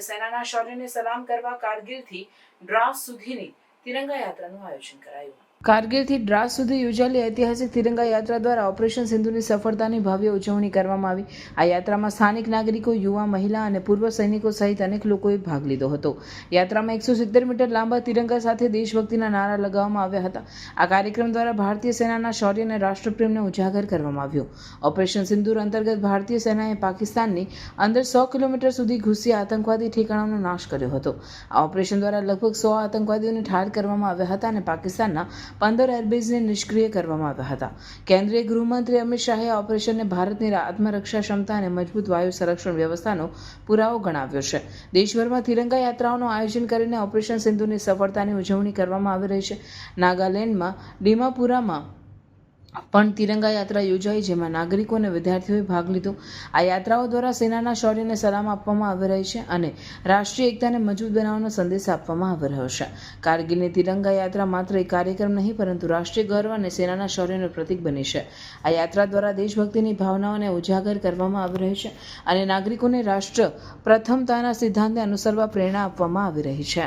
ભારતીય સેનાના શૌર્યને સલામ કરવા કારગિલથી ડ્રાસ સુધીની તિરંગા યાત્રાનું આયોજન કરાયું કારગિલથી ડ્રાસ સુધી યોજાયેલી ઐતિહાસિક તિરંગા યાત્રા દ્વારા ઓપરેશન સિંધુની સફળતાની ભવ્ય ઉજવણી કરવામાં આવી. આ યાત્રામાં સ્થાનિક નાગરિકો, યુવા, મહિલા અને પૂર્વ સૈનિકો સહિત અનેક લોકોએ ભાગ લીધો હતો. યાત્રામાં એકસો સિત્તેર મીટર લાંબા તિરંગા સાથે દેશભક્તિના નારા લગાવવામાં આવ્યા હતા. આ કાર્યક્રમ દ્વારા ભારતીય સેનાના શૌર્ય અને રાષ્ટ્રપ્રેમને ઉજાગર કરવામાં આવ્યો. ઓપરેશન સિંદૂર અંતર્ગત ભારતીય સેનાએ પાકિસ્તાનની અંદર સો કિલોમીટર સુધી ઘૂસી આતંકવાદી ઠેકાણાનો નાશ કર્યો હતો. આ ઓપરેશન દ્વારા લગભગ સો આતંકવાદીઓને ઠાર કરવામાં આવ્યા હતા અને પાકિસ્તાનના પંદર એરબેઝને નિષ્ક્રિય કરવામાં આવ્યા હતા. કેન્દ્રીય ગૃહમંત્રી અમિત શાહે ઓપરેશનને ભારતની આત્મરક્ષા ક્ષમતા અને મજબૂત વાયુ સંરક્ષણ વ્યવસ્થાનો પુરાવો ગણાવ્યો છે. દેશભરમાં તિરંગા યાત્રાઓનું આયોજન કરીને ઓપરેશન સિંધુની સફળતાની ઉજવણી કરવામાં આવી રહી છે. નાગાલેન્ડમાં, ડીમાપુરામાં પણ તિરંગા યાત્રા યોજાઈ જેમાં નાગરિકો અને વિદ્યાર્થીઓએ ભાગ લીધો. આ યાત્રાઓ દ્વારા સેનાના શૌર્યને સલામ આપવામાં આવી રહી છે અને રાષ્ટ્રીય એકતાને મજબૂત બનાવવાનો સંદેશ આપવામાં આવી રહ્યો છે. કારગિલની તિરંગા યાત્રા માત્ર એક કાર્યક્રમ નહીં, પરંતુ રાષ્ટ્રીય ગૌરવ અને સેનાના શૌર્યનું પ્રતીક બની છે. આ યાત્રા દ્વારા દેશભક્તિની ભાવનાઓને ઉજાગર કરવામાં આવી રહી છે અને નાગરિકોને રાષ્ટ્ર પ્રથમતાના સિદ્ધાંતને અનુસરવા પ્રેરણા આપવામાં આવી રહી છે.